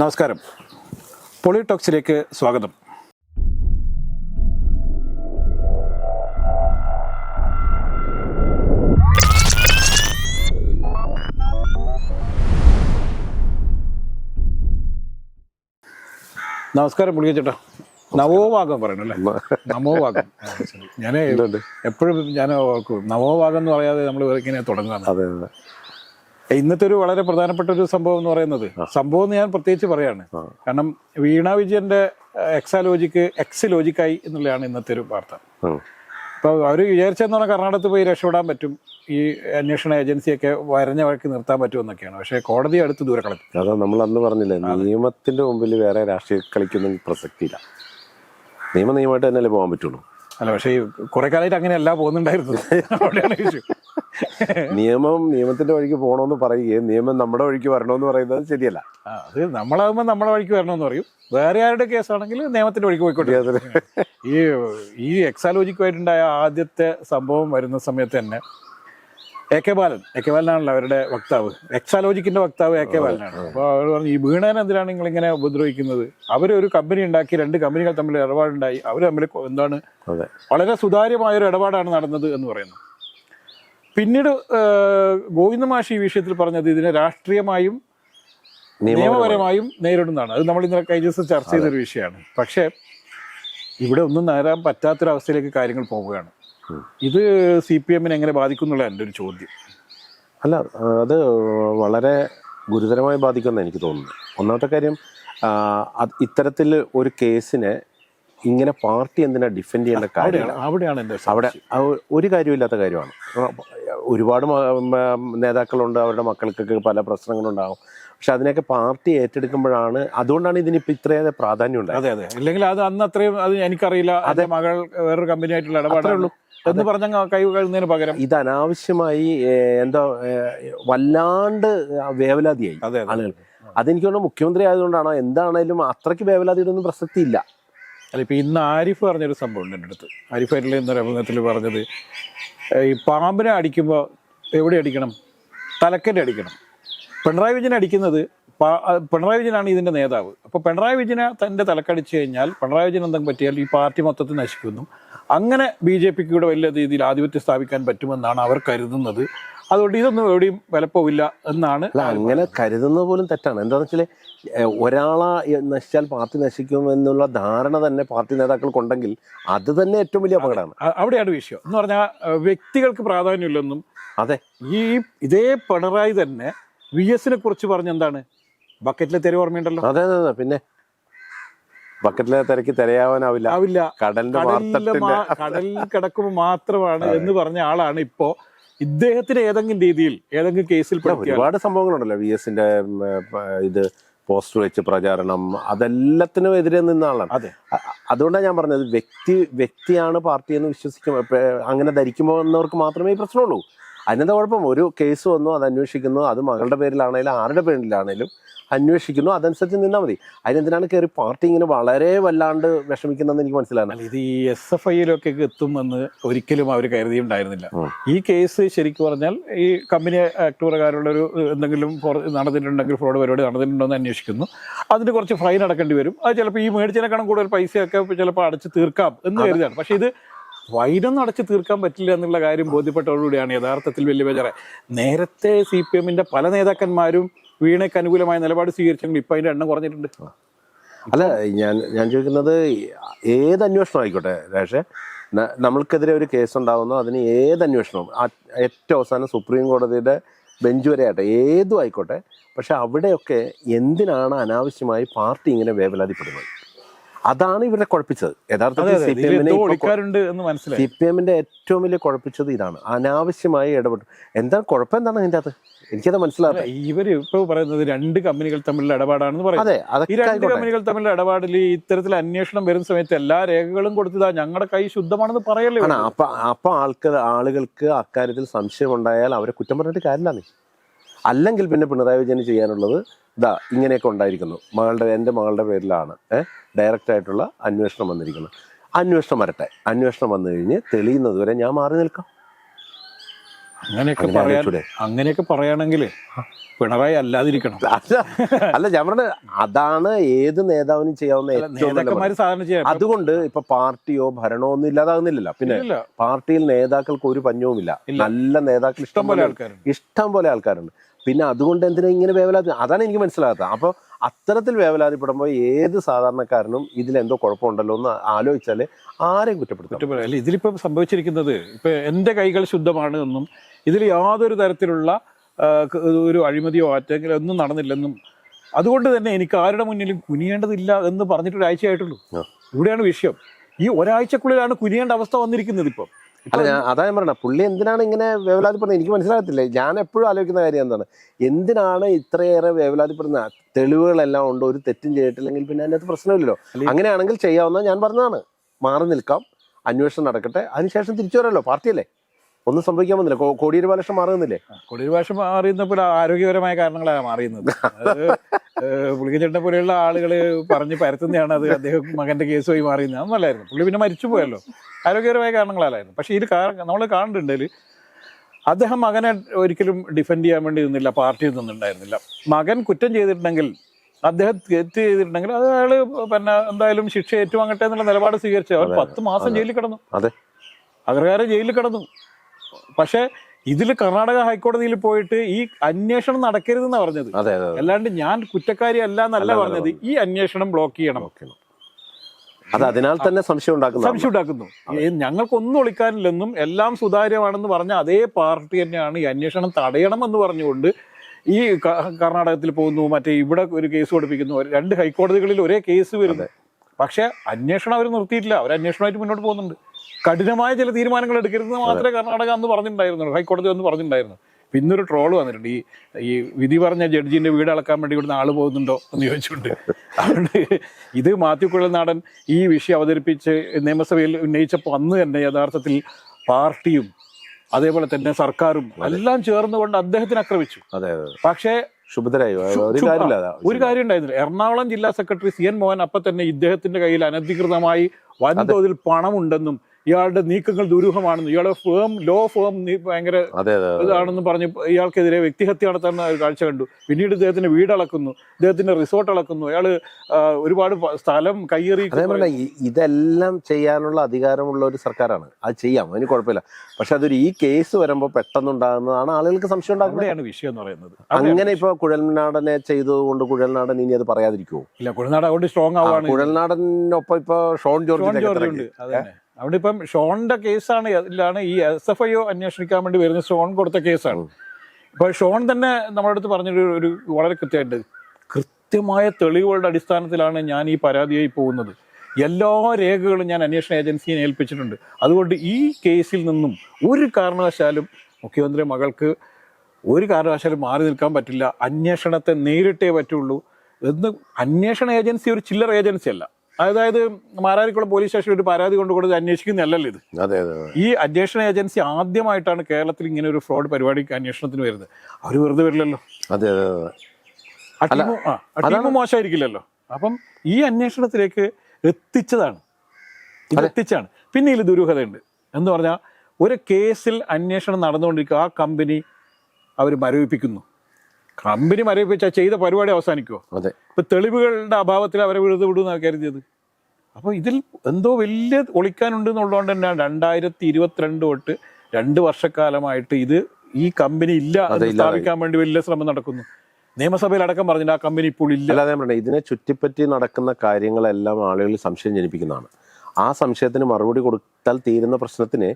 നമസ്കാരം. പൊളിടോക്സിലേക്ക് സ്വാഗതം. നമസ്കാരം പുള്ളിയ ചേട്ടാ. നവോഭാഗം പറയണം അല്ലേ? നവോവാഗം. ഞാൻ എപ്പോഴും ഞാൻ ഓർക്കും നവോഭാഗം എന്ന് പറയാതെ നമ്മൾ ഇങ്ങനെ തുടങ്ങുകയാണ് അതെ അതെ. ഇന്നത്തെ ഒരു വളരെ പ്രധാനപ്പെട്ട ഒരു സംഭവം എന്ന് പറയുന്നത്. സംഭവം എന്ന് ഞാൻ പ്രത്യേകിച്ച് പറയാണ്. കാരണം വീണ വിജയന്റെ എക്സാലോജിക്ക് എക്സ് ലോജിക്കായി എന്നുള്ളതാണ് ഇന്നത്തെ ഒരു വാർത്ത അപ്പൊ അപ്പോൾ അവർ വിചാരിച്ചെന്ന് പറഞ്ഞാൽ കർണാടകത്തിൽ പോയി രക്ഷപ്പെടാൻ പറ്റും. ഈ അന്വേഷണ ഏജൻസിയൊക്കെ വരഞ്ഞ വഴക്ക് നിർത്താൻ പറ്റുമെന്നൊക്കെയാണ് പക്ഷേ കോടതി അടുത്ത് ദൂരെ കളഞ്ഞു. അതാ നമ്മൾ അന്ന് പറഞ്ഞില്ലേ നിയമത്തിന്റെ മുമ്പിൽ വേറെ രാഷ്ട്രീയ കളിക്കൊന്നും പ്രസക്തിയില്ല. നിയമ നിയമമായിട്ട് തന്നെയല്ലേ പോകാൻ പറ്റുള്ളൂ. അല്ല പക്ഷേ ഈ കുറെ കാലമായിട്ട് അങ്ങനെയല്ല പോകുന്നുണ്ടായിരുന്നു. നിയമം നിയമത്തിന്റെ വഴിക്ക് പോകണമെന്ന് പറയുകയും നിയമം നമ്മുടെ വഴിക്ക് വരണമെന്ന് പറയുന്നത് ശരിയല്ല. അത് നമ്മളാകുമ്പോൾ നമ്മുടെ വഴിക്ക് വരണമെന്ന് പറയും. വേറെ ആരുടെ കേസാണെങ്കിൽ നിയമത്തിന്റെ വഴിക്ക് പോയിക്കോട്ടെ. ഈ ഈ എക്സാലോജിക്കുമായിട്ടുണ്ടായ ആദ്യത്തെ സംഭവം വരുന്ന സമയത്ത് തന്നെ A K Balan. A K ബാലനാണല്ലോ അവരുടെ വക്താവ്. എക്സാലോജിക്കിന്റെ വക്താവ് എ കെ ബാലനാണ്. അപ്പോൾ അവർ പറഞ്ഞു ഈ വീണേനെ എന്തിനാണ് നിങ്ങൾ ഇങ്ങനെ ഉപദ്രവിക്കുന്നത്? അവർ ഒരു കമ്പനി ഉണ്ടാക്കി രണ്ട് കമ്പനികൾ തമ്മിൽ ഇടപാടുണ്ടായി. അവർ തമ്മിൽ എന്താണ് വളരെ സുതാര്യമായ ഒരു ഇടപാടാണ് നടന്നത് എന്ന് പറയുന്നു. പിന്നീട് ഗോവിന്ദ മാഷി ഈ വിഷയത്തിൽ പറഞ്ഞത് ഇതിനെ രാഷ്ട്രീയമായും നിയമപരമായും നേരിടുന്നതാണ്. അത് നമ്മൾ ഇന്നലെ കഴിഞ്ഞ ദിവസം ചർച്ച ചെയ്തൊരു വിഷയമാണ്. പക്ഷേ ഇവിടെ ഒന്നും നേരാൻ പറ്റാത്തൊരവസ്ഥയിലേക്ക് കാര്യങ്ങൾ പോവുകയാണ്. ഇത് സി പി എമ്മിനെ എങ്ങനെ ബാധിക്കും എന്നുള്ള എന്റെ ഒരു ചോദ്യം. അല്ല അത് വളരെ ഗുരുതരമായി ബാധിക്കുമെന്ന് എനിക്ക് തോന്നുന്നു. ഒന്നാമത്തെ കാര്യം ഇത്തരത്തിൽ ഒരു കേസിനെ ഇങ്ങനെ പാർട്ടി എന്തിനാ ഡിഫെൻഡ് ചെയ്യേണ്ട കാര്യമാണ് അവിടെയാണ് എന്റെ അവിടെ ഒരു കാര്യമില്ലാത്ത കാര്യമാണ്. ഒരുപാട് നേതാക്കളുണ്ട് അവരുടെ മക്കൾക്കൊക്കെ പല പ്രശ്നങ്ങളുണ്ടാകും. പക്ഷെ അതിനെയൊക്കെ പാർട്ടി ഏറ്റെടുക്കുമ്പോഴാണ് അതുകൊണ്ടാണ് ഇതിനിപ്പോൾ ഇത്രയേറെ പ്രാധാന്യം ഉണ്ടായത്. അതെ അതെ. അല്ലെങ്കിൽ അത് അന്ന് അത്രയും അത് എനിക്കറിയില്ല. അതെ. മകൾ വേറൊരു കമ്പനിയായിട്ടുള്ള ഇടപാടുള്ളൂ എന്ന് പറഞ്ഞ കൈ കഴുകുന്നതിന് പകരം. ഇത് അനാവശ്യമായി എന്തോ വല്ലാണ്ട് വേവലാതിയായി ആളുകൾ അതെനിക്ക് തോന്നുന്നു മുഖ്യമന്ത്രി ആയതുകൊണ്ടാണ് എന്താണേലും അത്രയ്ക്ക് വേവലാതിയുടെ ഒന്നും പ്രസക്തിയില്ല. അല്ല ഇപ്പൊ ഇന്ന് ആരിഫ് പറഞ്ഞൊരു സംഭവം ഉണ്ട് എന്റെ അടുത്ത് ആരിഫ് ആയിട്ടുള്ള ഇന്നൊരു അഭിമുഖത്തിൽ പറഞ്ഞത്? ഈ പാമ്പിനെ അടിക്കുമ്പോൾ എവിടെ അടിക്കണം? തലക്കന്റെ അടിക്കണം. പിണറായി വിജയൻ അടിക്കുന്നത് പിണറായി വിജയനാണ് ഇതിന്റെ നേതാവ്. അപ്പോൾ പിണറായി വിജയനെ തന്റെ തലക്കടിച്ചു കഴിഞ്ഞാൽ പിണറായി വിജയൻ എന്തെങ്കിലും പറ്റിയാൽ ഈ പാർട്ടി മൊത്തത്തിൽ നശിക്കുന്നു. അങ്ങനെ ബി ജെ പിക്ക് കൂടെ വലിയ രീതിയിൽ ആധിപത്യം സ്ഥാപിക്കാൻ പറ്റുമെന്നാണ് അവർ കരുതുന്നത്. അതുകൊണ്ട് ഇതൊന്നും എവിടെയും വിലപ്പോവില്ല എന്നാണ് അങ്ങനെ കരുതുന്നത് പോലും തെറ്റാണ്. എന്താണെന്ന് വെച്ചാൽ ഒരാളെ നശിച്ചാൽ പാർട്ടി നശിക്കും എന്നുള്ള ധാരണ തന്നെ പാർട്ടി നേതാക്കൾക്കുണ്ടെങ്കിൽ അത് തന്നെ ഏറ്റവും വലിയ അപകടമാണ്. അവിടെയാണ് വിഷയം. എന്ന് പറഞ്ഞാൽ വ്യക്തികൾക്ക് പ്രാധാന്യമില്ലെന്നും അതെ. ഈ ഇതേ പിണറായി തന്നെ വി എസിനെ കുറിച്ച് പറഞ്ഞെന്താണ്? ബക്കറ്റിലെ തെരുവ് ഓർമ്മയുണ്ടല്ലോ. അതെ അതെ അതെ. പിന്നെ ബക്കറ്റിലെ തിരക്ക് തിരയാവാനാവില്ല. ആവില്ല. കടലിന്റെ കടൽ കിടക്കുമ്പോൾ മാത്രമാണ് എന്ന് പറഞ്ഞ ആളാണ് ഇപ്പോ. ഇദ്ദേഹത്തിന് ഏതെങ്കിലും രീതിയിൽ ഏതെങ്കിലും കേസിൽ ഒരുപാട് സംഭവങ്ങളുണ്ടല്ലോ. വി എസിന്റെ ഇത് പോസ്റ്റർ വെച്ച് പ്രചാരണം അതെല്ലാത്തിനും എതിരെ നിന്ന ആളാണ്. അതെ. അതുകൊണ്ടാണ് ഞാൻ പറഞ്ഞത് വ്യക്തി വ്യക്തിയാണ് പാർട്ടി എന്ന് വിശ്വസിക്കും അങ്ങനെ ധരിക്കുമ്പോൾ എന്നവർക്ക് മാത്രമേ ഈ പ്രശ്നമുള്ളൂ. അതിനെന്താ കുഴപ്പം? ഒരു കേസ് വന്നു അത് അന്വേഷിക്കുന്നു അത് മകളുടെ പേരിലാണെങ്കിലും ആരുടെ പേരിലാണെങ്കിലും അന്വേഷിക്കുന്നു അതനുസരിച്ച് നിന്നാൽ മതി. അതിനെന്തിനാണ് കയറി പാർട്ടി ഇങ്ങനെ വളരെ വല്ലാണ്ട് വിഷമിക്കുന്നതെന്ന് എനിക്ക് മനസ്സിലാണ് അല്ല ഇത് ഈ എസ് എഫ് ഐയിലൊക്കെ എത്തുമെന്ന് ഒരിക്കലും അവർ കരുതിയുണ്ടായിരുന്നില്ല. ഉണ്ടായിരുന്നില്ല ഈ കേസ് ശരിക്കും പറഞ്ഞാൽ ഈ കമ്പനി ആക്ട് പ്രകാരമുള്ള ഒരു എന്തെങ്കിലും നടന്നിട്ടുണ്ടെങ്കിൽ ഫ്രോഡ് പരിപാടി നടന്നിട്ടുണ്ടോ എന്ന് അന്വേഷിക്കുന്നു. അതിന് കുറച്ച് ഫൈൻ അടക്കേണ്ടി വരും. അത് ചിലപ്പോൾ ഈ മേടിച്ചതിനേക്കാളും കൂടുതൽ പൈസയൊക്കെ ചിലപ്പോൾ അടച്ച് തീർക്കാം എന്ന് കരുതാണ് പക്ഷേ ഇത് ഫൈനൊന്നും നടച്ച് തീർക്കാൻ പറ്റില്ല എന്നുള്ള കാര്യം ബോധ്യപ്പെട്ടതോടുകൂടിയാണ് യഥാർത്ഥത്തിൽ വലിയ ബേജാറ് നേരത്തെ സി പി എമ്മിന്റെ പല നേതാക്കന്മാരും വീണയ്ക്ക് അനുകൂലമായ നിലപാട് സ്വീകരിച്ചെങ്കിൽ ഇപ്പം അതിന്റെ എണ്ണം കുറഞ്ഞിട്ടുണ്ട്. അല്ല ഞാൻ ഞാൻ ചോദിക്കുന്നത് ഏത് അന്വേഷണം ആയിക്കോട്ടെ രാഷേ നമ്മൾക്കെതിരെ ഒരു കേസ് ഉണ്ടാവുന്നു അതിന് ഏത് അന്വേഷണവും? ഏറ്റവും അവസാനം സുപ്രീം കോടതിയുടെ ബെഞ്ച് വരെ ആട്ടെ ഏതും ആയിക്കോട്ടെ പക്ഷെ അവിടെയൊക്കെ എന്തിനാണ് അനാവശ്യമായി പാർട്ടി ഇങ്ങനെ വേവലാതിപ്പെടുന്നത്? അതാണ് ഇവരെ കുഴപ്പിച്ചത്. യഥാർത്ഥത്തിൽ അതെ സി പി എമ്മിനെ എന്ന് മനസ്സിലായി. സി പി എമ്മിന്റെ ഏറ്റവും വലിയ കുഴപ്പിച്ചത് ഇതാണ്. അനാവശ്യമായി ഇടപെട്ടു. എന്താ കുഴപ്പം എന്താണ് അതിന്റെ അത് എനിക്കത് മനസ്സിലാവില്ല ഇവർ ഇപ്പൊ പറയുന്നത് രണ്ട് കമ്പനികൾ തമ്മിലുള്ള ഇടപാടാണെന്ന് പറയുന്നത് അതെ ഈ രണ്ട് കമ്പനികൾ തമ്മിലുള്ള ഇടപാടിൽ ഇത്തരത്തിൽ അന്വേഷണം വരുന്ന സമയത്ത് എല്ലാ രേഖകളും കൊടുത്തതാ ഞങ്ങളുടെ കൈ ശുദ്ധമാണെന്ന് പറയല്ലേ. അപ്പൊ അപ്പൊ ആൾക്ക് ആളുകൾക്ക് അക്കാര്യത്തിൽ സംശയം ഉണ്ടായാൽ അവരെ കുറ്റം പറഞ്ഞിട്ട് കാര്യമില്ല അല്ലെങ്കിൽ പിന്നെ പിണറായി വിജയന് ചെയ്യാനുള്ളത് ഇതാ ഇങ്ങനെയൊക്കെ ഉണ്ടായിരിക്കുന്നു. മകളുടെ എന്റെ മകളുടെ പേരിലാണ് ഏഹ് ഡയറക്റ്റ് ആയിട്ടുള്ള അന്വേഷണം വന്നിരിക്കുന്നത്. അന്വേഷണം വരട്ടെ. അന്വേഷണം വന്നു കഴിഞ്ഞ് തെളിയുന്നത് വരെ ഞാൻ മാറി നിൽക്കാം. അങ്ങനെയൊക്കെ പറയാൻ അങ്ങനെയൊക്കെ പറയുകയാണെങ്കിൽ പിണറായി അല്ലാതിരിക്കണം. അല്ല ഞാൻ പറഞ്ഞത് അതാണ് ഏത് നേതാവിനും ചെയ്യാവുന്ന ഏറ്റവും അതുകൊണ്ട് ഇപ്പൊ പാർട്ടിയോ ഭരണമോ ഒന്നും ഇല്ലാതാകുന്നില്ലല്ലോ. പിന്നെ പാർട്ടിയിൽ നേതാക്കൾക്ക് ഒരു പഞ്ഞവുമില്ല. നല്ല നേതാക്കൾ ഇഷ്ടം പോലെ- ആൾക്കാരുണ്ട്. ഇഷ്ടം പോലെ ആൾക്കാരുണ്ട്. പിന്നെ അതുകൊണ്ട് എന്തിനാ ഇങ്ങനെ വേവലാതി അതാണ് എനിക്ക് മനസ്സിലാകാത്തത് അപ്പോൾ അത്തരത്തിൽ വേവലാതിപ്പെടുമ്പോൾ ഏത് സാധാരണക്കാരനും ഇതിലെന്തോ കുഴപ്പമുണ്ടല്ലോ എന്ന് ആലോചിച്ചാൽ ആരെയും കുറ്റപ്പെടുത്തും. അല്ല ഇതിലിപ്പോ സംഭവിച്ചിരിക്കുന്നത് ഇപ്പൊ എന്റെ കൈകൾ ശുദ്ധമാണ് എന്നും ഇതിൽ യാതൊരു തരത്തിലുള്ള ഒരു അഴിമതിയോ ആറ്റെങ്കിലും ഒന്നും നടന്നില്ലെന്നും അതുകൊണ്ട് തന്നെ എനിക്ക് ആരുടെ മുന്നിലും കുനിയേണ്ടതില്ല എന്ന് പറഞ്ഞിട്ട് ഒരാഴ്ചയായിട്ടുള്ളൂ ആ. ഇവിടെയാണ് വിഷയം ഈ ഒരാഴ്ചക്കുള്ളിലാണ് കുനിയേണ്ട അവസ്ഥ വന്നിരിക്കുന്നത് ഇപ്പം അല്ല ഞാൻ അതാ ഞാൻ പറഞ്ഞ പുള്ളി എന്തിനാണ് ഇങ്ങനെ വേവലാതിപ്പെടുന്നത്? എനിക്ക് മനസ്സിലാകത്തില്ല. ഞാൻ എപ്പോഴും ആലോചിക്കുന്ന കാര്യം എന്താണ്? എന്തിനാണ് ഇത്രയേറെ വേവലാതിപ്പെടുന്നത് തെളിവുകളെല്ലാം ഉണ്ട് ഒരു തെറ്റും ചെയ്തിട്ടില്ലെങ്കിൽ പിന്നെ അതിനകത്ത് പ്രശ്നമില്ലല്ലോ? അങ്ങനെയാണെങ്കിൽ ചെയ്യാവുന്ന ഞാൻ പറഞ്ഞതാണ്. മാറി നിൽക്കാം. അന്വേഷണം നടക്കട്ടെ. അതിനുശേഷം തിരിച്ചു വരാമല്ലോ പാർട്ടിയല്ലേ? ഒന്നും സംഭവിക്കാൻ പോകുന്നില്ല കോടിയൊരു ബാലകൃഷ്ണൻ മാറുന്നില്ലേ? കോടിയൊരു ഭാഷ മാറിയുന്നപ്പോൾ ആരോഗ്യപരമായ കാരണങ്ങളാണ് മാറിയുന്നത് പുള്ളിക്കച്ചേട്ടനെ പോലെയുള്ള ആളുകൾ പറഞ്ഞ് പരത്തുന്നതാണ് അത് അദ്ദേഹം മകന്റെ കേസുമായി മാറിയുന്നത് അതൊന്നല്ലായിരുന്നു പുള്ളി പിന്നെ മരിച്ചു പോയല്ലോ ആരോഗ്യപരമായ കാരണങ്ങളാലായിരുന്നു. പക്ഷേ ഇത് നമ്മൾ കാണുന്നുണ്ടെങ്കിൽ അദ്ദേഹം മകനെ ഒരിക്കലും ഡിഫെൻഡ് ചെയ്യാൻ വേണ്ടി നിന്നില്ല പാർട്ടിയിൽ നിന്നുണ്ടായിരുന്നില്ല മകൻ കുറ്റം ചെയ്തിട്ടുണ്ടെങ്കിൽ അദ്ദേഹം തെറ്റ് ചെയ്തിട്ടുണ്ടെങ്കിൽ അത് അയാൾ പിന്നെ എന്തായാലും ശിക്ഷ ഏറ്റുവാങ്ങട്ടെ എന്നുള്ള നിലപാട് സ്വീകരിച്ചു അവർ പത്ത് മാസം ജയിലിൽ കിടന്നു. അതെ. അഗ്രഹാരം ജയിലിൽ കിടന്നു. പക്ഷേ ഇതിൽ കർണാടക ഹൈക്കോടതിയിൽ പോയിട്ട് ഈ അന്വേഷണം നടക്കരുതെന്നാണ് പറഞ്ഞത്. അല്ലാണ്ട് ഞാൻ കുറ്റക്കാരി അല്ല എന്നല്ല പറഞ്ഞത് ഈ അന്വേഷണം ബ്ലോക്ക് ചെയ്യണം. അത് അതിനാൽ തന്നെ സംശയം സംശയം ഉണ്ടാക്കുന്നു. ഞങ്ങൾക്കൊന്നും ഒളിക്കാനില്ലെന്നും എല്ലാം സുതാര്യമാണെന്ന് പറഞ്ഞ അതേ പാർട്ടി തന്നെയാണ് ഈ അന്വേഷണം തടയണമെന്ന് പറഞ്ഞുകൊണ്ട് ഈ കർണാടകത്തിൽ പോകുന്നു മറ്റേ ഇവിടെ ഒരു കേസ് പഠിപ്പിക്കുന്നു രണ്ട് ഹൈക്കോടതികളിൽ ഒരേ കേസ് വരുന്നത് പക്ഷെ അന്വേഷണം അവർ നിർത്തിയിട്ടില്ല. അവർ അന്വേഷണമായിട്ട് മുന്നോട്ട് പോകുന്നുണ്ട്. കഠിനമായ ചില തീരുമാനങ്ങൾ എടുക്കരുതെന്ന് മാത്രമേ കർണാടക അന്ന് പറഞ്ഞിട്ടുണ്ടായിരുന്നുള്ളൂ. ഹൈക്കോടതി അന്ന് പറഞ്ഞിട്ടുണ്ടായിരുന്നു. പിന്നെ ഇന്നൊരു ട്രോൾ വന്നിട്ടുണ്ട്. ഈ ഈ വിധി പറഞ്ഞ ജഡ്ജിന്റെ വീട് അളക്കാൻ വേണ്ടി ഇവിടുന്ന് ആൾ പോകുന്നുണ്ടോ എന്ന് ചോദിച്ചുകൊണ്ട് അതുകൊണ്ട് ഇത് മാത്യു കുഴൽനാടൻ ഈ വിഷയം അവതരിപ്പിച്ച് നിയമസഭയിൽ ഉന്നയിച്ചപ്പോൾ അന്ന് തന്നെ യഥാർത്ഥത്തിൽ പാർട്ടിയും അതേപോലെ തന്നെ സർക്കാരും എല്ലാം ചേർന്നുകൊണ്ട് അദ്ദേഹത്തിന് ആക്രമിച്ചു. പക്ഷേ ശുഭതരായി. ഒരു കാര്യം ഉണ്ടായിരുന്നില്ല. എറണാകുളം ജില്ലാ സെക്രട്ടറി സി എൻ മോഹൻ അപ്പൊ തന്നെ ഇദ്ദേഹത്തിന്റെ കയ്യിൽ അനധികൃതമായി വൻതോതിൽ പണമുണ്ടെന്നും ഇയാളുടെ നീക്കങ്ങൾ ദുരൂഹമാണെന്ന്. ഇയാളുടെ ഫേം ലോ ഫേം ഭയങ്കര. ഇതാണെന്ന് പറഞ്ഞ് ഇയാൾക്കെതിരെ വ്യക്തിഹത്യ നടത്താൻ ഒരു കാഴ്ച കണ്ടു. പിന്നീട് ഇദ്ദേഹത്തിന്റെ വീട് അളക്കുന്നു. ഇദ്ദേഹത്തിന്റെ റിസോർട്ട് അളക്കുന്നു. അയാൾ ഒരുപാട് സ്ഥലം കയ്യേറി ഇതെല്ലാം ചെയ്യാനുള്ള അധികാരമുള്ള ഒരു സർക്കാരാണ്. അത് ചെയ്യാം അതിന് കുഴപ്പമില്ല. പക്ഷെ അതൊരു ഈ കേസ് വരുമ്പോൾ പെട്ടെന്നുണ്ടാകുന്നതാണ് ആളുകൾക്ക് സംശയം ഉണ്ടാകുന്നതാണ് വിഷയം എന്ന് പറയുന്നത്. അങ്ങനെ ഇപ്പൊ കുഴൽനാടനെ ചെയ്തതുകൊണ്ട് കുഴൽനാടൻ ഇനി അത് പറയാതിരിക്കുമോ ഇല്ല കുഴൽനാടൻ അതുകൊണ്ട് സ്ട്രോങ് ആവാണ് കുഴൽനാടനൊപ്പം ഇപ്പൊ ഷോൺ ജോർജ് ഉണ്ട്. അവിടെ ഇപ്പം ഷോണിന്റെ കേസാണ് ഇതിലാണ് ഈ എസ് എഫ് ഐ ഒ അന്വേഷിക്കാൻ വേണ്ടി വരുന്ന ഷോൺ കൊടുത്ത കേസാണ്. ഇപ്പൊ ഷോൺ തന്നെ നമ്മുടെ അടുത്ത് പറഞ്ഞൊരു ഒരു വളരെ കൃത്യമായിട്ട് കൃത്യമായ തെളിവുകളുടെ അടിസ്ഥാനത്തിലാണ് ഞാൻ ഈ പരാതിയായി പോകുന്നത്. എല്ലാ രേഖകളും ഞാൻ അന്വേഷണ ഏജൻസിയെ ഏൽപ്പിച്ചിട്ടുണ്ട്. അതുകൊണ്ട് ഈ കേസിൽ നിന്നും ഒരു കാരണവശാലും മുഖ്യമന്ത്രി മകൾക്ക് ഒരു കാരണവശാലും മാറി നിൽക്കാൻ പറ്റില്ല. അന്വേഷണത്തെ നേരിട്ടേ പറ്റുള്ളൂ എന്ന് അന്വേഷണ ഏജൻസി ഒരു ചില്ലർ ഏജൻസി അല്ല. അതായത് മാരാരിക്കുളം പോലീസ് സ്റ്റേഷനിൽ ഒരു പരാതി കൊണ്ട് കൊടുത്ത് അന്വേഷിക്കുന്നതല്ലല്ലോ ഇത്. അതെ അതെ. ഈ അന്വേഷണ ഏജൻസി ആദ്യമായിട്ടാണ് കേരളത്തിൽ ഇങ്ങനെ ഒരു ഫ്രോഡ് പരിപാടി അന്വേഷണത്തിന് വരുന്നത്. അവർ വെറുതെ വരില്ലല്ലോ. അതെ അതെ അതെ. മോശമായിരിക്കില്ലല്ലോ. അപ്പം ഈ അന്വേഷണത്തിലേക്ക് എത്തിച്ചതാണ്. എത്തിച്ചാണ് പിന്നെ ഇതിൽ ദുരൂഹതയുണ്ട്. എന്ന് പറഞ്ഞാൽ ഒരു കേസിൽ അന്വേഷണം നടന്നുകൊണ്ടിരിക്കുക ആ കമ്പനി അവർ മരവിപ്പിക്കുന്നു. കമ്പനി മരവിപ്പിച്ച ചെയ്ത പരിപാടി അവസാനിക്കുമോ അതെ. ഇപ്പൊ തെളിവുകളുടെ അഭാവത്തിൽ അവരെ വിഴുത് വിടുമെന്നാണ് കരുതിയത്. അപ്പോൾ ഇതിൽ എന്തോ വലിയ ഒളിക്കാനുണ്ട് എന്നുള്ളതുകൊണ്ട് തന്നെയാണ് രണ്ടായിരത്തി ഇരുപത്തിരണ്ട് തൊട്ട് രണ്ട് വർഷക്കാലമായിട്ട് ഇത് ഈ കമ്പനി ഇല്ല സ്ഥാപിക്കാൻ വേണ്ടി വലിയ ശ്രമം നടക്കുന്നു. നിയമസഭയിൽ അടക്കം പറഞ്ഞിട്ട് ആ കമ്പനി ഇപ്പോൾ ഇല്ല. അല്ലാതെ ഇതിനെ ചുറ്റിപ്പറ്റി നടക്കുന്ന കാര്യങ്ങളെല്ലാം ആളുകളിൽ സംശയം ജനിപ്പിക്കുന്നതാണ്. ആ സംശയത്തിന് മറുപടി കൊടുത്താൽ തീരുന്ന പ്രശ്നത്തിന്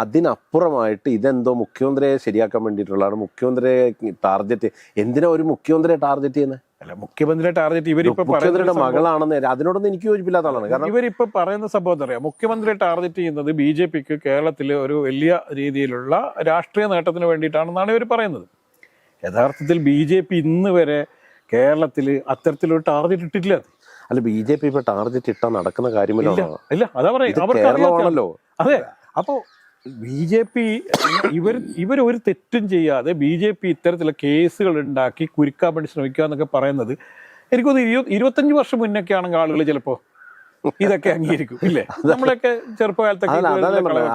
അതിനപ്പുറമായിട്ട് ഇതെന്തോ മുഖ്യമന്ത്രിയെ ശരിയാക്കാൻ വേണ്ടിയിട്ടുള്ളതാണ്. മുഖ്യമന്ത്രിയെ ടാർഗറ്റ് എന്തിനാ ഒരു മുഖ്യമന്ത്രിയെ ടാർഗറ്റ് ചെയ്യുന്നത് അല്ല മുഖ്യമന്ത്രിയുടെ ടാർഗറ്റ് ഇവരിപ്പോ മുഖ്യമന്ത്രിയുടെ മകളാണെന്ന് അതിനോടൊന്നും എനിക്ക് യോജിപ്പില്ലാത്ത ആളാണ്. കാരണം ഇവരിപ്പോ പറയുന്ന സംഭവം എന്താ പറയാ മുഖ്യമന്ത്രിയെ ടാർഗറ്റ് ചെയ്യുന്നത് ബി ജെ പിക്ക് കേരളത്തിൽ ഒരു വലിയ രീതിയിലുള്ള രാഷ്ട്രീയ നേട്ടത്തിന് വേണ്ടിയിട്ടാണെന്നാണ് ഇവർ പറയുന്നത്. യഥാർത്ഥത്തിൽ ബി ജെ പി ഇന്ന് വരെ കേരളത്തിൽ അത്തരത്തിലൊരു ടാർഗറ്റ് ഇട്ടിട്ടില്ല. അല്ല ബി ജെ പി ഇപ്പൊ ടാർഗറ്റ് ഇട്ടാ നടക്കുന്ന കാര്യമല്ലോ ഇല്ല അതാ കേരളമാണല്ലോ. അപ്പോ ബി ജെ പി ഇവർ ഇവർ ഒരു തെറ്റും ചെയ്യാതെ ബി ജെ പി ഇത്തരത്തിലുള്ള കേസുകൾ ഉണ്ടാക്കി കുരുക്കാൻ വേണ്ടി ശ്രമിക്കുക എന്നൊക്കെ പറയുന്നത് എനിക്കൊന്ന് ഇരുപത് ഇരുപത്തഞ്ച് വർഷം മുന്നൊക്കെ ആണെങ്കിൽ ആളുകൾ ചിലപ്പോൾ ഇതൊക്കെ അംഗീകരിക്കും ഇല്ലേ? നമ്മളൊക്കെ ചെറുപ്പകാലത്തൊക്കെ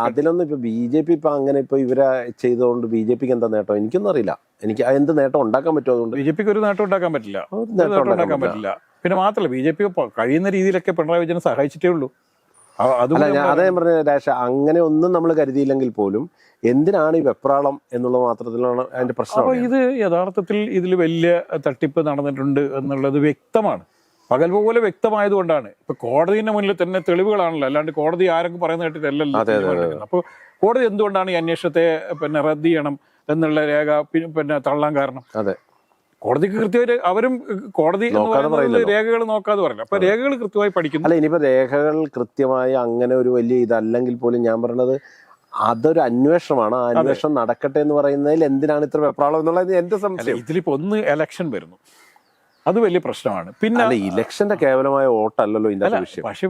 അതിലൊന്നും ഇപ്പൊ ബി ജെ പി ഇപ്പൊ അങ്ങനെ ഇപ്പൊ ഇവരെ ചെയ്തതുകൊണ്ട് ബി ജെ പിക്ക് എന്താ നേട്ടം? എനിക്കൊന്നും അറിയില്ല. എനിക്ക് എന്ത് നേട്ടം ഉണ്ടാക്കാൻ പറ്റുമോ അതുകൊണ്ട്? ബി ജെ പിക്ക് ഒരു നേട്ടം ഉണ്ടാക്കാൻ പറ്റില്ല. നേട്ടം ഉണ്ടാക്കാൻ പറ്റില്ല. പിന്നെ മാത്രമല്ല ബി ജെ പി കഴിയുന്ന രീതിയിലൊക്കെ പിണറായി വിജയനെ സഹായിച്ചിട്ടേ ഉള്ളൂ. അല്ല ഞാൻ അതേ പറഞ്ഞ രാഷ അങ്ങനെ ഒന്നും നമ്മൾ കരുതിയില്ലെങ്കിൽ പോലും എന്തിനാണ് ഈ വെപ്രാളം എന്നുള്ള മാത്രത്തിലാണ് അതിന്റെ പ്രശ്നം അപ്പൊ ഇത് യഥാർത്ഥത്തിൽ ഇതിൽ വലിയ തട്ടിപ്പ് നടന്നിട്ടുണ്ട് എന്നുള്ളത് വ്യക്തമാണ്. പകൽ പോലെ വ്യക്തമായതുകൊണ്ടാണ്. ഇപ്പൊ കോടതിന്റെ മുന്നിൽ തന്നെ തെളിവുകളാണല്ലോ. അല്ലാണ്ട് കോടതി ആരൊക്കെ പറയുന്ന കേട്ടിട്ടല്ലല്ലോ അപ്പോൾ കോടതി എന്തുകൊണ്ടാണ് ഈ അന്വേഷണത്തെ പിന്നെ റദ്ദ് ചെയ്യണം എന്നുള്ള രേഖ പിന്നെ തള്ളാൻ കാരണം? അതെ. കോടതിക്ക് കൃത്യമായിട്ട് അവരും കോടതി. രേഖകൾ നോക്കാതെ പറയില്ല. അപ്പൊ രേഖകൾ കൃത്യമായി പഠിക്കുന്നു. അല്ല ഇനിയിപ്പോ രേഖകൾ കൃത്യമായി അങ്ങനെ ഒരു വലിയ ഇതല്ലെങ്കിൽ പോലും ഞാൻ പറഞ്ഞത് അതൊരു അന്വേഷണമാണ്. ആ അന്വേഷണം നടക്കട്ടെ എന്ന് പറയുന്നതിൽ എന്തിനാണ് ഇത്ര വെപ്രാളം എന്നുള്ളത് എന്റെ സംശയം. ഇതിലിപ്പോ ഒന്ന് എലക്ഷൻ വരുന്നു. അത് വലിയ പ്രശ്നമാണ്. പിന്നെ ഇലക്ഷന്റെ കേവലമായ വോട്ടല്ലല്ലോ ഇതിന്റെ വിഷയം പക്ഷെ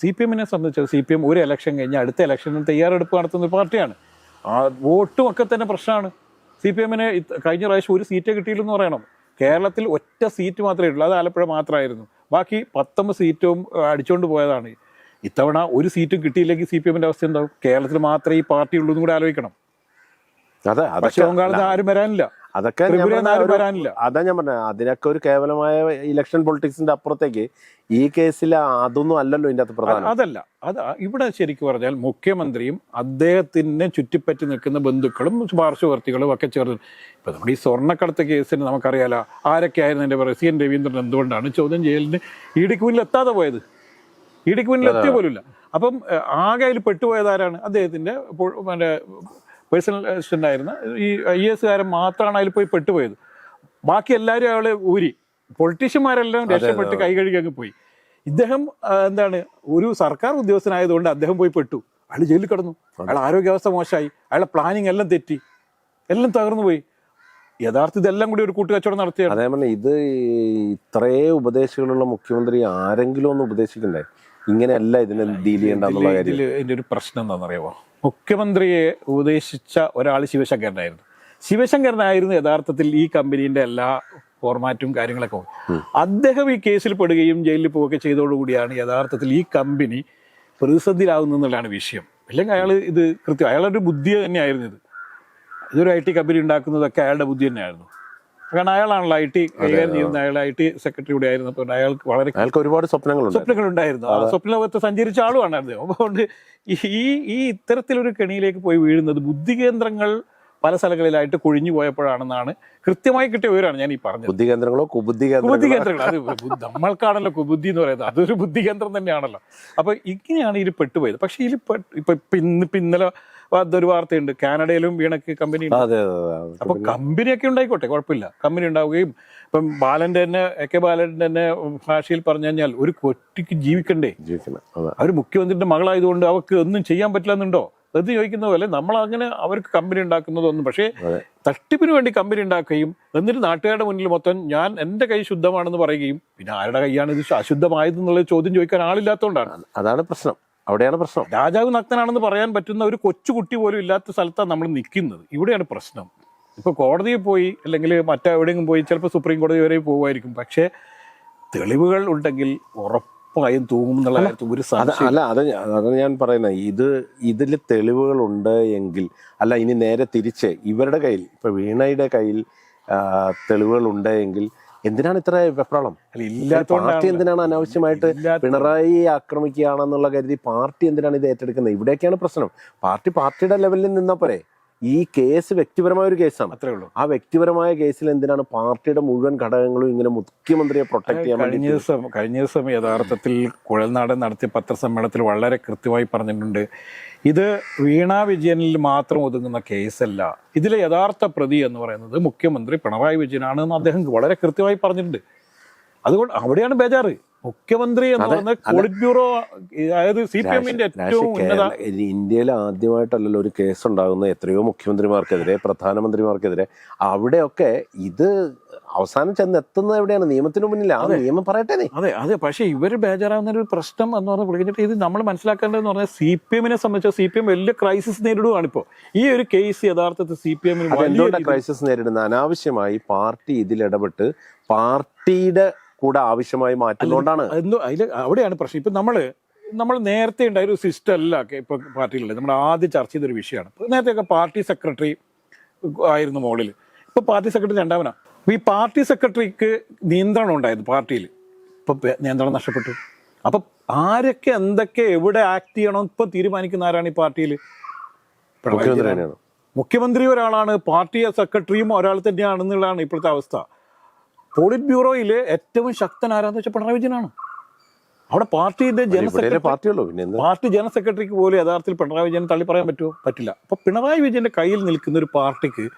സി പി എമ്മിനെ സംബന്ധിച്ച് സി പി എം ഒരു ഇലക്ഷൻ കഴിഞ്ഞാൽ അടുത്ത എലക്ഷൻ തയ്യാറെടുപ്പ് നടത്തുന്ന പാർട്ടിയാണ്. ആ വോട്ടും ഒക്കെ തന്നെ പ്രശ്നമാണ്. സി പി എമ്മിന് കഴിഞ്ഞ പ്രാവശ്യം ഒരു സീറ്റേ കിട്ടിയില്ലെന്ന് പറയണം. കേരളത്തിൽ ഒറ്റ സീറ്റ് മാത്രമേ ഉള്ളൂ അത് ആലപ്പുഴ മാത്രമായിരുന്നു. ബാക്കി പത്തൊമ്പത് സീറ്റും അടിച്ചുകൊണ്ട് പോയതാണ്. ഇത്തവണ ഒരു സീറ്റും കിട്ടിയില്ലെങ്കിൽ സി പി എമ്മിന്റെ അവസ്ഥ എന്താവും? കേരളത്തിൽ മാത്രമേ ഈ പാർട്ടി ഉള്ളൂ എന്നും കൂടെ ആലോചിക്കണം. അതെ പക്ഷേ ആരും വരാനില്ല. അതൊക്കെ അതാ ഞാൻ പറഞ്ഞ. അതിനൊക്കെ ഒരു കേവലമായ ഇലക്ഷൻ പൊളിറ്റിക്സിന്റെ അപ്പുറത്തേക്ക് ഈ കേസിൽ അതൊന്നും അല്ലല്ലോ ഇതിന്റെ അകത്ത് പ്രധാനം. അതല്ല. അത് ഇവിടെ ശരിക്കും പറഞ്ഞാൽ മുഖ്യമന്ത്രിയും അദ്ദേഹത്തിനെ ചുറ്റിപ്പറ്റി നിൽക്കുന്ന ബന്ധുക്കളും പാർശ്വവർത്തികളും ഒക്കെ ചേർന്ന് ഇപ്പൊ നമ്മുടെ ഈ സ്വർണക്കടത്ത് കേസിന് നമുക്കറിയാലോ ആരൊക്കെയായിരുന്നു എന്റെ പറയുക സി. എൻ. രവീന്ദ്രൻ എന്തുകൊണ്ടാണ് ചോദ്യം ചെയ്യലിന് ഇടിക്ക് മുന്നിൽ എത്താതെ പോയത്? ഇടിക്ക് മുന്നിൽ എത്തിയ പോലുമില്ല. അപ്പം ആകെ അതിൽ പെട്ടുപോയത് ആരാണ്? അദ്ദേഹത്തിന്റെ മറ്റേ പേഴ്സണൽ അസിസ്റ്റന്റായിരുന്ന ഈ ഐ എസ് കാരൻ മാത്രമാണ് അതിൽ പോയി പെട്ടുപോയത്. ബാക്കി എല്ലാവരും അയാളെ ഊരി. പൊളിറ്റീഷ്യന്മാരെല്ലാം രക്ഷപ്പെട്ട് കൈ കഴുകി അങ്ങ് പോയി. ഇദ്ദേഹം എന്താണ് ഒരു സർക്കാർ ഉദ്യോഗസ്ഥനായതുകൊണ്ട് അദ്ദേഹം പോയി പെട്ടു. അയാൾ ജയിലിൽ കിടന്നു. അയാൾ ആരോഗ്യാവസ്ഥ മോശമായി. അയാളെ പ്ലാനിങ് എല്ലാം തെറ്റി. എല്ലാം തകർന്നു പോയി. യഥാർത്ഥ ഇതെല്ലാം കൂടി ഒരു കൂട്ടുകച്ചവടം നടത്തിയാണ്. അതേ പറഞ്ഞ ഇത് ഇത്രേ ഉപദേശങ്ങളുള്ള മുഖ്യമന്ത്രി ആരെങ്കിലും ഒന്ന് ഉപദേശിക്കണ്ടേ? ഇങ്ങനെയല്ല ഇതിനെ ഡീൽ ചെയ്യേണ്ടെന്നുള്ള കാര്യം. എന്റെ ഒരു പ്രശ്നം എന്താണെന്നറിയാമോ? മുഖ്യമന്ത്രിയെ ഉപദേശിച്ച ഒരാൾ ശിവശങ്കരനായിരുന്നു. ശിവശങ്കരനായിരുന്നു യഥാർത്ഥത്തിൽ ഈ കമ്പനീന്റെ എല്ലാ ഫോർമാറ്റും കാര്യങ്ങളൊക്കെ അദ്ദേഹം ഈ കേസിൽ പെടുകയും ജയിലിൽ പോവുകയൊക്കെ ചെയ്തതോടുകൂടിയാണ് യഥാർത്ഥത്തിൽ ഈ കമ്പനി പ്രതിസന്ധിയിലാവുന്നതാണ് വിഷയം. അല്ലെങ്കിൽ അയാൾ ഇത് കൃത്യം അയാളൊരു ബുദ്ധി തന്നെയായിരുന്നു ഇത്. ഇതൊരു ഐ ടി കമ്പനി ഉണ്ടാക്കുന്നതൊക്കെ അയാളുടെ ബുദ്ധി തന്നെയായിരുന്നു. കാരണം അയാളാണല്ലോ ഐ ടി കൈകാര്യം ചെയ്യുന്ന അയാൾ ഐ ടി സെക്രട്ടറി കൂടെ ആയിരുന്നപ്പോൾ അയാൾക്ക് വളരെ അയാൾക്ക് ഒരുപാട് സ്വപ്നങ്ങളുണ്ട്. സ്വപ്നങ്ങൾ ഉണ്ടായിരുന്നു ആ സ്വപ്ന ലോകത്ത് സഞ്ചരിച്ച ആളുമാണ് അദ്ദേഹം അതുകൊണ്ട് ഈ ഈ ഇത്തരത്തിലൊരു കെണിയിലേക്ക് പോയി വീഴുന്നത് ബുദ്ധി കേന്ദ്രങ്ങൾ പല സ്ഥലങ്ങളിലായിട്ട് കൊഴിഞ്ഞു പോയപ്പോഴാണെന്നാണ് കൃത്യമായി കിട്ടിയ വിവരമാണ് ഞാൻ ഈ പറഞ്ഞത്. ബുദ്ധി കേന്ദ്രങ്ങളോ കുബുദ്ധി കുബുദ്ധി കേന്ദ്രങ്ങൾ. അത് നമ്മൾക്കാണല്ലോ കുബുദ്ധി എന്ന് പറയുന്നത്. അതൊരു ബുദ്ധി കേന്ദ്രം തന്നെയാണല്ലോ. അപ്പൊ ഇങ്ങനെയാണ് ഇതിൽ പെട്ടുപോയത്. പക്ഷേ ഇതിൽ ഇപ്പൊ ഇപ്പൊ ഇന്ന് ഇപ്പൊ ഇന്നലെ അതൊരു വാർത്തയുണ്ട്. കാനഡയിലും വീണക്ക് കമ്പനി അപ്പൊ കമ്പനിയൊക്കെ ഉണ്ടായിക്കോട്ടെ കുഴപ്പമില്ല. കമ്പനി ഉണ്ടാവുകയും ഇപ്പം ബാലന്റെ തന്നെ എ കെ ബാലന്റെ തന്നെ ഭാഷയിൽ പറഞ്ഞു കഴിഞ്ഞാൽ ഒരു കൊറ്റിക്ക് ജീവിക്കണ്ടേ? അവർ മുഖ്യമന്ത്രിയുടെ മകളായതുകൊണ്ട് അവർക്ക് ഒന്നും ചെയ്യാൻ പറ്റില്ലെന്നുണ്ടോ? അത് ചോദിക്കുന്ന പോലെ നമ്മൾ അങ്ങനെ അവർക്ക് കമ്പനി ഉണ്ടാക്കുന്നതൊന്നും. പക്ഷേ തട്ടിപ്പിന് വേണ്ടി കമ്പനി ഉണ്ടാക്കുകയും എന്നിട്ട് നാട്ടുകാരുടെ മുന്നിൽ മൊത്തം ഞാൻ എന്റെ കൈ ശുദ്ധമാണെന്ന് പറയുകയും പിന്നെ ആരുടെ കൈയാണ് ഇത് അശുദ്ധമായതെന്നുള്ള ചോദ്യം ചോദിക്കാൻ ആളില്ലാത്തതുകൊണ്ടാണ്. അതാണ് പ്രശ്നം. അവിടെയാണ് പ്രശ്നം. രാജാവ് നഗ്നനാണെന്ന് പറയാൻ പറ്റുന്ന ഒരു കൊച്ചുകുട്ടി പോലും ഇല്ലാത്ത സ്ഥലത്താണ് നമ്മൾ നിൽക്കുന്നത്. ഇവിടെയാണ് പ്രശ്നം. ഇപ്പൊ കോടതിയിൽ പോയി അല്ലെങ്കിൽ മറ്റെവിടെയെങ്കിലും പോയി ചിലപ്പോൾ സുപ്രീം കോടതി വരെ പോകുമായിരിക്കും. പക്ഷേ തെളിവുകൾ ഉണ്ടെങ്കിൽ ഉറപ്പായും തൂങ്ങും എന്നുള്ള കാര്യത്തിൽ ഒരു അത് അല്ല അത് അതാണ് ഞാൻ പറയുന്നത് ഇത് ഇതിൽ തെളിവുകളുണ്ട് എങ്കിൽ അല്ല ഇനി നേരെ തിരിച്ച് ഇവരുടെ കയ്യിൽ ഇപ്പൊ വീണയുടെ കയ്യിൽ തെളിവുകൾ തെളിവുകളുണ്ട് എങ്കിൽ എന്തിനാണ് ഇത്ര വെപ്രാളം? പാർട്ടി എന്തിനാണ് അനാവശ്യമായിട്ട് പിണറായി ആക്രമിക്കുകയാണെന്നുള്ള കരുതി പാർട്ടി എന്തിനാണ് ഇത് ഏറ്റെടുക്കുന്നത്? ഇവിടെയൊക്കെയാണ് പ്രശ്നം. പാർട്ടി പാർട്ടിയുടെ ലെവലിൽ നിന്നാ പോരെ? ഈ കേസ് വ്യക്തിപരമായ ഒരു കേസാണ്. അത്രേ ഉള്ളൂ. ആ വ്യക്തിപരമായ കേസിൽ എന്തിനാണ് പാർട്ടിയുടെ മുഴുവൻ ഘടകങ്ങളും ഇങ്ങനെ മുഖ്യമന്ത്രിയെ പ്രൊട്ടക്ട് ചെയ്യാൻ കഴിഞ്ഞ ദിവസം കഴിഞ്ഞ ദിവസം യഥാർത്ഥത്തിൽ കുഴൽനാടൻ നടത്തിയ പത്രസമ്മേളനത്തിൽ വളരെ കൃത്യമായി പറഞ്ഞിട്ടുണ്ട്. ഇത് വീണ വിജയനിൽ മാത്രം ഒതുങ്ങുന്ന കേസല്ല. ഇതിലെ യഥാർത്ഥ പ്രതി എന്ന് പറയുന്നത് മുഖ്യമന്ത്രി പിണറായി വിജയനാണ് എന്ന് അദ്ദേഹം വളരെ കൃത്യമായി പറഞ്ഞിട്ടുണ്ട്. അതുകൊണ്ട് അവിടെയാണ് ബേജാറ്. മുഖ്യമന്ത്രി എന്ന് പറയുന്നത് പോളിറ്റ് ബ്യൂറോ അതായത് സി പി എമ്മിന്റെ ഏറ്റവും ഉന്നത ഇന്ത്യയിൽ ആദ്യമായിട്ടല്ലല്ലോ ഒരു കേസ് ഉണ്ടാകുന്ന എത്രയോ മുഖ്യമന്ത്രിമാർക്കെതിരെ പ്രധാനമന്ത്രിമാർക്കെതിരെ. അവിടെയൊക്കെ ഇത് അവസാനം ചെന്ന് എത്തുന്നത് എവിടെയാണ്? നിയമത്തിന് മുന്നിൽ. ആ നിയമം പറയട്ടെ അതെ അതെ. പക്ഷെ ഇവർ ബേജാറാവുന്ന ഒരു പ്രശ്നം എന്ന് പറഞ്ഞാൽ വിളിച്ചിട്ട് ഇത് നമ്മൾ മനസ്സിലാക്കേണ്ടതെന്ന് പറഞ്ഞാൽ സി പി എമ്മിനെ സംബന്ധിച്ച് സി പി എം വലിയ ക്രൈസിസ് നേരിടുകയാണ് ഇപ്പോൾ ഈ ഒരു കേസ് യഥാർത്ഥത്തിൽ സി പി എമ്മിന് എന്തുകൊണ്ടാണ് ക്രൈസിസ് നേരിടുന്നത്? അനാവശ്യമായി പാർട്ടി ഇതിൽ ഇടപെട്ട് പാർട്ടിയുടെ കൂടെ ആവശ്യമായി മാറ്റുന്നതുകൊണ്ടാണ്. അതിൽ അവിടെയാണ് പ്രശ്നം. ഇപ്പം നമ്മൾ നമ്മൾ നേരത്തെ ഉണ്ടായ ഒരു സിസ്റ്റം അല്ല ഇപ്പൊ പാർട്ടിയിലുള്ളത്. നമ്മൾ ആദ്യം ചർച്ച ചെയ്തൊരു വിഷയമാണ്. നേരത്തെ നേരത്തെയൊക്കെ പാർട്ടി സെക്രട്ടറി ആയിരുന്നു മോളിൽ ഇപ്പൊ പാർട്ടി സെക്രട്ടറി രണ്ടാമനാ. അപ്പൊ ഈ പാർട്ടി സെക്രട്ടറിക്ക് നിയന്ത്രണം ഉണ്ടായിരുന്നു പാർട്ടിയിൽ. ഇപ്പൊ നിയന്ത്രണം നഷ്ടപ്പെട്ടു. അപ്പൊ ആരൊക്കെ എന്തൊക്കെ എവിടെ ആക്ട് ചെയ്യണം ഇപ്പൊ തീരുമാനിക്കുന്ന ആരാണ് ഈ പാർട്ടിയിൽ? മുഖ്യമന്ത്രി ഒരാളാണ് പാർട്ടി സെക്രട്ടറിയും ഒരാൾ തന്നെയാണെന്നുള്ളതാണ് ഇപ്പോഴത്തെ അവസ്ഥ. പോളിറ്റ് ബ്യൂറോയിലെ ഏറ്റവും ശക്തൻ ആരാന്ന് വെച്ചാൽ പിണറായി വിജയനാണ്. അവിടെ പാർട്ടിയുടെ ജനസെക്രട്ടറി പാർട്ടി ജനറൽ സെക്രട്ടറിക്ക് പോലും യഥാർത്ഥത്തിൽ പിണറായി വിജയൻ തള്ളി പറയാൻ പറ്റുമോ? പറ്റില്ല. അപ്പൊ പിണറായി വിജയന്റെ കയ്യിൽ നിൽക്കുന്ന ഒരു പാർട്ടിക്ക്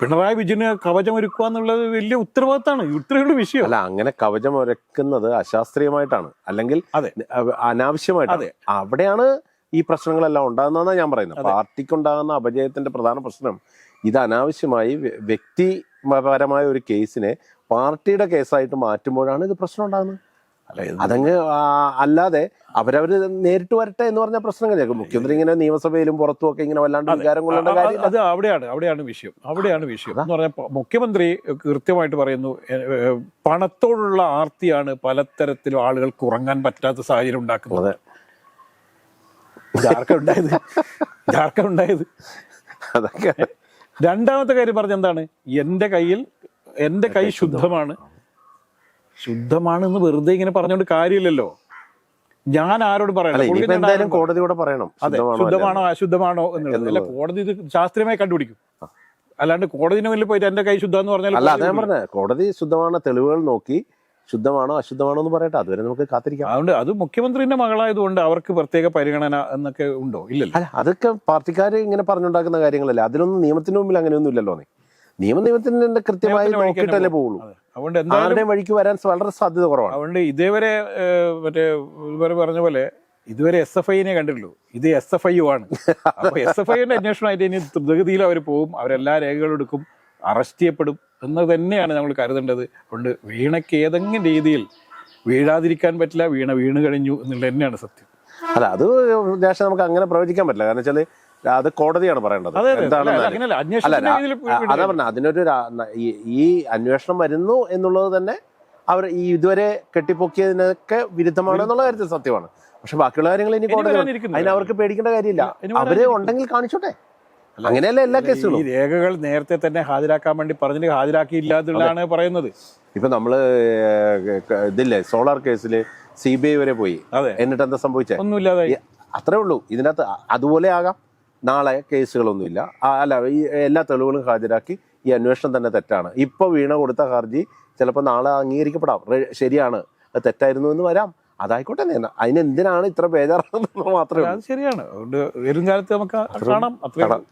പിണറായി വിജയന് കവചം ഒരുക്കുക എന്നുള്ളത് വലിയ ഉത്തരവാദിത്തമാണ്. ഇത്രയുള്ള വിഷയം. അല്ല അങ്ങനെ കവചം ഒരുക്കുന്നത് അശാസ്ത്രീയമായിട്ടാണ്. അല്ലെങ്കിൽ അതെ. അനാവശ്യമായിട്ട് അനാവശ്യമായിട്ടാണ്. അതെ. അവിടെയാണ് ഈ പ്രശ്നങ്ങളെല്ലാം ഉണ്ടാകുന്നതെന്നാണ് ഞാൻ പറയുന്നത്. പാർട്ടിക്ക് ഉണ്ടാകുന്ന അപജയത്തിന്റെ പ്രധാന പ്രശ്നം ഇത് അനാവശ്യമായി വ്യക്തിപരമായ ഒരു കേസിനെ പാർട്ടിയുടെ കേസായിട്ട് മാറ്റുമ്പോഴാണ് ഇത് പ്രശ്നം ഉണ്ടാകുന്നത്. അതങ്ങ് അല്ലാതെ അവരവര് നേരിട്ട് വരട്ടെ എന്ന് പറഞ്ഞ പ്രശ്നം കഴിഞ്ഞേക്കും മുഖ്യമന്ത്രി ഇങ്ങനെ നിയമസഭയിലും പുറത്തും ഒക്കെ ഇങ്ങനെ വല്ലാണ്ട് വികാരം കൊള്ളേണ്ട കാര്യം അത് അവിടെയാണ് അവിടെയാണ് വിഷയം അവിടെയാണ് വിഷയം എന്ന് പറഞ്ഞാൽ മുഖ്യമന്ത്രി കൃത്യമായിട്ട് പറയുന്നു പണത്തോടുള്ള ആർത്തിയാണ് പലതരത്തിലും ആളുകൾക്ക് ഉറങ്ങാൻ പറ്റാത്ത സാഹചര്യം ഉണ്ടാക്കുന്നത്. ഉണ്ടായത്? ഉണ്ടായത്? അതൊക്കെ. രണ്ടാമത്തെ കാര്യം പറഞ്ഞ എന്താണ്? എന്റെ കയ്യിൽ എന്റെ കൈ ശുദ്ധമാണ്. ശുദ്ധമാണെന്ന് വെറുതെ ഇങ്ങനെ പറഞ്ഞുകൊണ്ട് കാര്യമില്ലല്ലോ. ഞാൻ ആരോട് പറയണം? കോടതിയോടെ പറയണം. അതെ ശുദ്ധമാണോ ശുദ്ധമാണോ അശുദ്ധമാണോ എന്നുള്ളത്. അല്ല കോടതി ഇത് ശാസ്ത്രീയമായി കണ്ടുപിടിക്കും. അല്ലാണ്ട് കോടതിന് മുന്നിൽ പോയിട്ട് എന്റെ കൈ ശുദ്ധം എന്ന് പറഞ്ഞാൽ അല്ല അതെ കോടതി ശുദ്ധമാണ് തെളിവുകൾ നോക്കി ശുദ്ധമാണോ അശുദ്ധമാണോ എന്ന് പറയട്ടെ. അതുവരെ നമുക്ക് കാത്തിരിക്കാം. അതുകൊണ്ട് അത് മുഖ്യമന്ത്രിന്റെ മകളായതുകൊണ്ട് അവർക്ക് പ്രത്യേക പരിഗണന എന്നൊക്കെ ഉണ്ടോ? ഇല്ലല്ലോ. അല്ല അതൊക്കെ പാർട്ടിക്കാർ ഇങ്ങനെ പറഞ്ഞുണ്ടാക്കുന്ന കാര്യങ്ങളല്ലേ? അതിനൊന്നും നിയമത്തിന് മുമ്പിൽ അങ്ങനെയൊന്നും ഇല്ലല്ലോ നീ. നിയമം നിയമത്തിന്റെ കൃത്യമായി നോക്കിയിട്ടല്ലേ പോവുള്ളൂ അതുകൊണ്ട് എന്തായാലും വഴിക്ക് വരാൻ വളരെ സാധ്യത കുറവാണ്. അതുകൊണ്ട് ഇതേവരെ മറ്റേ ഇതുവരെ പറഞ്ഞ പോലെ ഇതുവരെ എസ് എഫ് ഐനെ കണ്ടിട്ടുള്ളൂ. ഇത് എസ് എഫ് ഐ ആണ്. അപ്പോൾ എസ് എഫ് ഐന്റെ അന്വേഷണമായിട്ട് ഇനി ദ്രുതഗതിയിൽ അവർ പോകും. അവരെല്ലാ രേഖകളും എടുക്കും. അറസ്റ്റ് ചെയ്യപ്പെടും എന്ന് തന്നെയാണ് നമ്മൾ കരുതേണ്ടത്. അതുകൊണ്ട് വീണയ്ക്ക് ഏതെങ്കിലും രീതിയിൽ വീഴാതിരിക്കാൻ പറ്റില്ല. വീണ വീണ് കഴിഞ്ഞു എന്നുള്ളത് തന്നെയാണ് സത്യം. അല്ല അത് ദേശം നമുക്ക് അങ്ങനെ പ്രവചിക്കാൻ പറ്റില്ല. കാരണം വെച്ചാൽ അത് കോടതിയാണ് പറയേണ്ടത്. എന്താണ് അതെ. പറഞ്ഞ അതിനൊരു ഈ- ഈ അന്വേഷണം വരുന്നു എന്നുള്ളത് തന്നെ അവർ ഈ ഇതുവരെ കെട്ടിപ്പൊക്കിയതിനൊക്കെ വിരുദ്ധമാണ് എന്നുള്ള കാര്യത്തിൽ സത്യമാണ്. പക്ഷെ ബാക്കിയുള്ള കാര്യങ്ങൾ ഇനി കോടതി അതിന് അവർക്ക് പേടിക്കേണ്ട കാര്യമില്ല. അവരെ ഉണ്ടെങ്കിൽ കാണിച്ചോട്ടെ. അങ്ങനെയല്ല എല്ലാ ഈ കേസുകളും? രേഖകൾ നേരത്തെ തന്നെ ഹാജരാക്കാൻ വേണ്ടി പറഞ്ഞിട്ട് ഹാജരാക്കിയില്ല എന്നുള്ളതാണ് പറയുന്നത്. ഇപ്പൊ നമ്മൾ ഇതില്ലേ സോളാർ കേസിൽ സി ബി ഐ വരെ പോയി. എന്നിട്ട് എന്താ സംഭവിച്ചേ? ഒന്നുമില്ലാതെ ഈ- അത്രേ ഉള്ളൂ. ഇതിനകത്ത് അതുപോലെ ആകാം. നാളെ കേസുകളൊന്നുമില്ല. അല്ല ഈ എല്ലാ തെളിവുകളും ഹാജരാക്കി ഈ അന്വേഷണം തന്നെ തെറ്റാണ്. ഇപ്പോൾ വീണ കൊടുത്ത ഹർജി ചിലപ്പോൾ നാളെ അംഗീകരിക്കപ്പെടാം. ശരിയാണ്. അത് തെറ്റായിരുന്നു എന്ന് വരാം. അതായിക്കോട്ടെ അതിന് അതിനെന്തിനാണ് ഇത്ര ബേജാറാണെന്ന് മാത്രമേ ശരിയാണ്. അതുകൊണ്ട് വരും കാലത്ത് നമുക്ക് കാണാം. അത്രയും